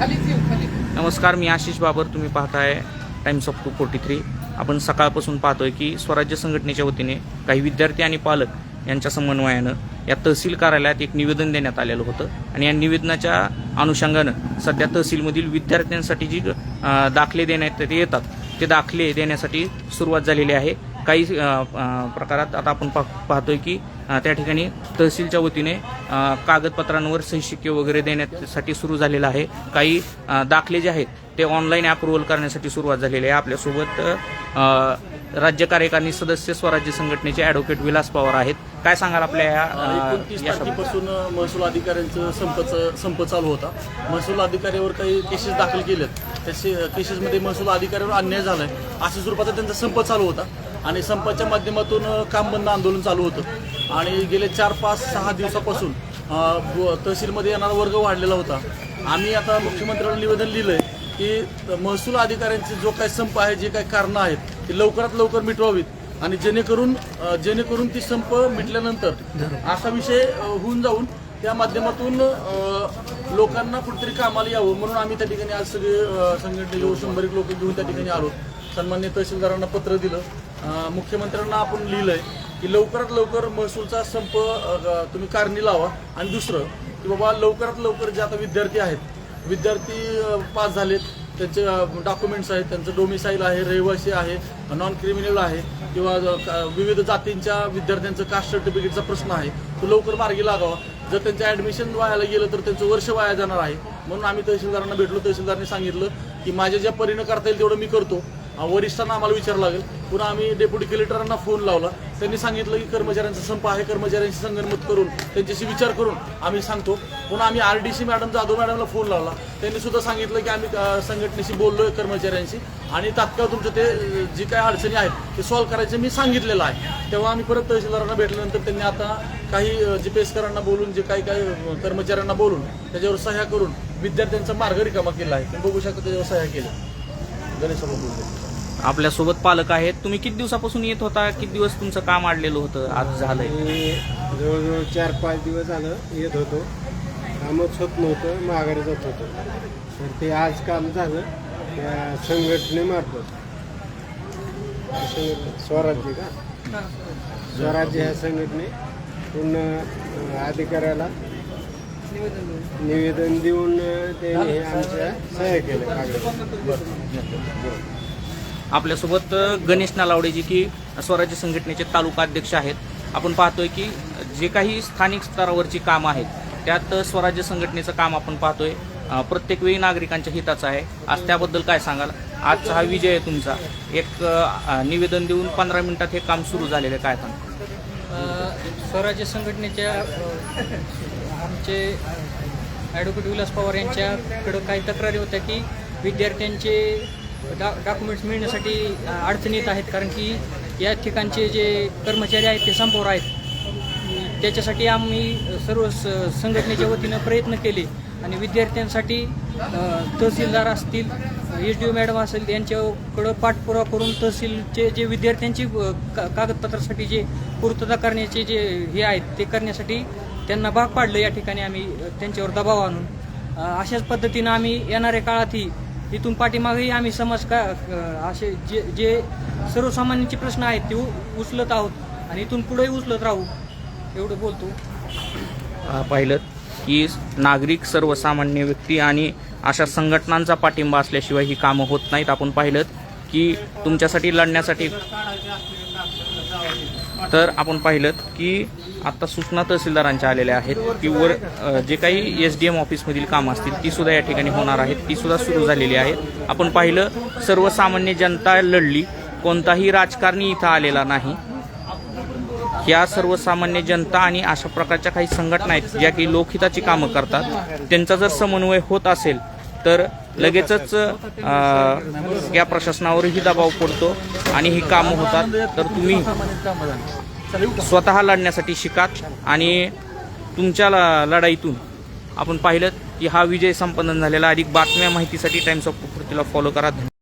नमस्कार मी आशिष बाबर. तुम्ही पाहताय Times of two forty three आपण सकाळपासून पाहतोय की स्वराज्य संघटनेच्या वतीने काही विद्यार्थी आणि पालक यांच्या समन्वयानं या तहसील कार्यालयात एक निवेदन देण्यात आलेलं होतं आणि या निवेदनाच्या अनुषंगानं सध्या तहसीलमधील विद्यार्थ्यांसाठी जी दाखले देण्यात येतात ते दाखले देण्यासाठी सुरुवात झालेली आहे. काही प्रकारात आता आपण पा पाहतोय की त्या ठिकाणी तहसीलच्या वतीने कागदपत्रांवर सही शिक्के वगैरे देण्यासाठी सुरू झालेलं आहे. काही दाखले जे आहेत ते ऑनलाईन अप्रुव्हल करण्यासाठी सुरुवात झालेली आहे. आपल्यासोबत राज्य कार्यकारिणी सदस्य स्वराज्य संघटनेचे ॲडव्होकेट विलास पवार आहेत. काय सांगाल आपल्या या, अं, एकोणतीस या शब्दात? तारखेपासून महसूल अधिकाऱ्यांचं संपचं संप चालू होता. महसूल अधिकाऱ्यावर काही केसेस दाखल केलेत. त्याचे केसेसमध्ये महसूल अधिकाऱ्यावर अन्याय झालाय. अशा स्वरूपाचा त्यांचा संप चालू होता. आणि संपाच्या माध्यमातून काम बंद आंदोलन चालू होतं. आणि गेले चार पाच सहा दिवसापासून तहसीलमध्ये येणारा वर्ग वाढलेला होता. आम्ही आता मुख्यमंत्र्यांना निवेदन लिहिलं आहे की महसूल अधिकाऱ्यांचे जो काही संप आहे जे काही कारणं आहेत ते लवकरात लवकर मिटवावीत. आणि जेणेकरून जेणेकरून ती संप मिटल्यानंतर असा विषय होऊन जाऊन त्या माध्यमातून लोकांना कुठेतरी कामाला यावं. म्हणून आम्ही त्या ठिकाणी आज सगळे अ, संघटनेचे शंभर एक लोक घेऊन त्या ठिकाणी आलो. सन्मान्य तहसीलदारांना पत्र दिलं. मुख्यमंत्र्यांना आपण लिहिलंय की लवकरात लवकर महसूलचा संप ग- तुम्ही कारणी लावा. आणि दुसरं की बाबा लवकरात लवकर जे आता विद्यार्थी आहेत विद्यार्थी पास झालेत त्यांचे डॉक्युमेंट्स आहेत त्यांचं डोमिसाईल आहे रहिवासी आहे नॉन क्रिमिनल आहे किंवा का- विविध जातींच्या विद्यार्थ्यांचं कास्ट सर्टिफिकेटचा प्रश्न आहे तो लवकर मार्गी लागावा. जर त्यांचं ॲडमिशन व्हायला गेलं तर त्यांचं वर्ष वाया जाणार आहे. म्हणून आम्ही तहसीलदारांना भेटलो तहसीलदारांनी सांगितलं की माझ्या ज्या परीनं करता येईल तेवढं मी करतो. वरिष्ठांना आम्हाला विचारावं लागेल. पुन्हा आम्ही डेप्युटी कलेक्टरांना फोन लावला. त्यांनी सांगितलं की कर्मचाऱ्यांचा संप आहे कर्मचाऱ्यांशी संगनमत करून त्यांच्याशी विचार करून आम्ही सांगतो. पुन्हा आम्ही R D C madam Jadhav मॅडमला फोन लावला. त्यांनी सुद्धा सांगितलं की आम्ही संघटनेशी संघटनेशी आहे कर्मचाऱ्यांशी आणि तात्काळ तुमचं ते जी काही अडचणी आहेत ते सॉल्व्ह करायचं मी सांगितलेलं आहे. तेव्हा आम्ही परत तहसीलदारांना भेटल्यानंतर त्यांनी आता काही जी पेशकरांना बोलून जे काही काही कर्मचाऱ्यांना बोलून त्याच्यावर सह्या करून विद्यार्थ्यांचा मार्ग रिकामा केला आहे. बघू शकता त्याच्यावर सह्या केल्या. गणेश बोलतो आपल्यासोबत पालक आहेत. तुम्ही किती दिवसापासून येत होता? किती दिवस तुमचं काम अडलेलं होतं? आज झालंय. मी जवळजवळ चार पाच दिवस झालं येत होतो. कामच होत नव्हतं माघारी जात होतो. तर ते आज काम झालं. त्या संघटनेमार्फत संघटने स्वराज्य का? स्वराज्य ह्या संघटने पूर्ण अधिकाऱ्याला निवेदन देऊन त्यांनी हे आमच्या सह्या केल्या. कागदावर. आपल्यासोबत गणेश नालावडे जे की स्वराज्य संघटनेचे तालुका अध्यक्ष आहेत. आपण पाहतोय की जे काही स्थानिक स्तरावरची कामं आहेत त्यात स्वराज्य संघटनेचं काम आपण पाहतोय. प्रत्येक वेळी नागरिकांच्या हिताचं आहे. आज त्याबद्दल काय सांगाल? आजचा हा विजय आहे तुमचा. एक निवेदन देऊन पंधरा मिनिटात हे काम सुरू झालेलं आहे. काय सांग स्वराज्य संघटनेच्या आमचे ॲडव्होकेट विलास पवार यांच्याकडं काही तक्रारी होत्या की विद्यार्थ्यांचे डा डॉक्युमेंट्स मिळण्यासाठी अ, अडचणी येत आहेत. कारण की या ठिकाणचे जे कर्मचारी आहेत ते संपावर आहेत. त्याच्यासाठी आम्ही सर्व स- संघटनेच्या वतीनं प्रयत्न केले. आणि विद्यार्थ्यांसाठी तहसीलदार असतील एच डी ओ मॅडम असेल यांच्याकडं पाठपुरावा करून तहसीलचे जे विद्यार्थ्यांची का कागदपत्रासाठी जे पूर्तता करण्याचे जे हे आहेत ते करण्यासाठी त्यांना भाग पाडलं. या ठिकाणी आम्ही त्यांच्यावर दबाव आणून अशाच पद्धतीनं आम्ही येणाऱ्या काळातही इथून पाठीमागेही आम्ही समाज का असे जे जे सर्वसामान्यांचे प्रश्न आहेत ते उचलत आहोत आणि इथून पुढेही उचलत राहू. एवढं बोलतो. पाहिलं की नागरिक सर्वसामान्य व्यक्ती आणि अशा संघटनांचा पाठिंबा असल्याशिवाय ही कामं होत नाहीत. आपण पाहिलं की तुमच्यासाठी लढण्यासाठी तर आपण पाहिलं की आता सूचना तहसीलदारांच्या आलेल्या आहेत की वर जे काही एस डी एम ऑफिसमधील कामं असतील ती सुद्धा या ठिकाणी होणार आहेत. ती सुद्धा सुरू झालेली आहेत. आपण पाहिलं सर्वसामान्य जनता लढली. कोणताही राजकारणी इथं आलेला नाही. या सर्वसामान्य जनता आणि अशा प्रकारच्या काही संघटना आहेत ज्या की लोकहिताची कामं करतात. त्यांचा जर समन्वय होत असेल तर लगेचच या प्रशासनावरही दबाव पडतो आणि ही कामं होतात. तर तुम्ही स्वतः लढण्यासाठी शिकात आणि तुमच्या लढाईतून आपण पाहिलं की हा विजय संपन्न झालेला. अधिक बातम्या माहितीसाठी टाइम्स ऑफ फॉलो करा.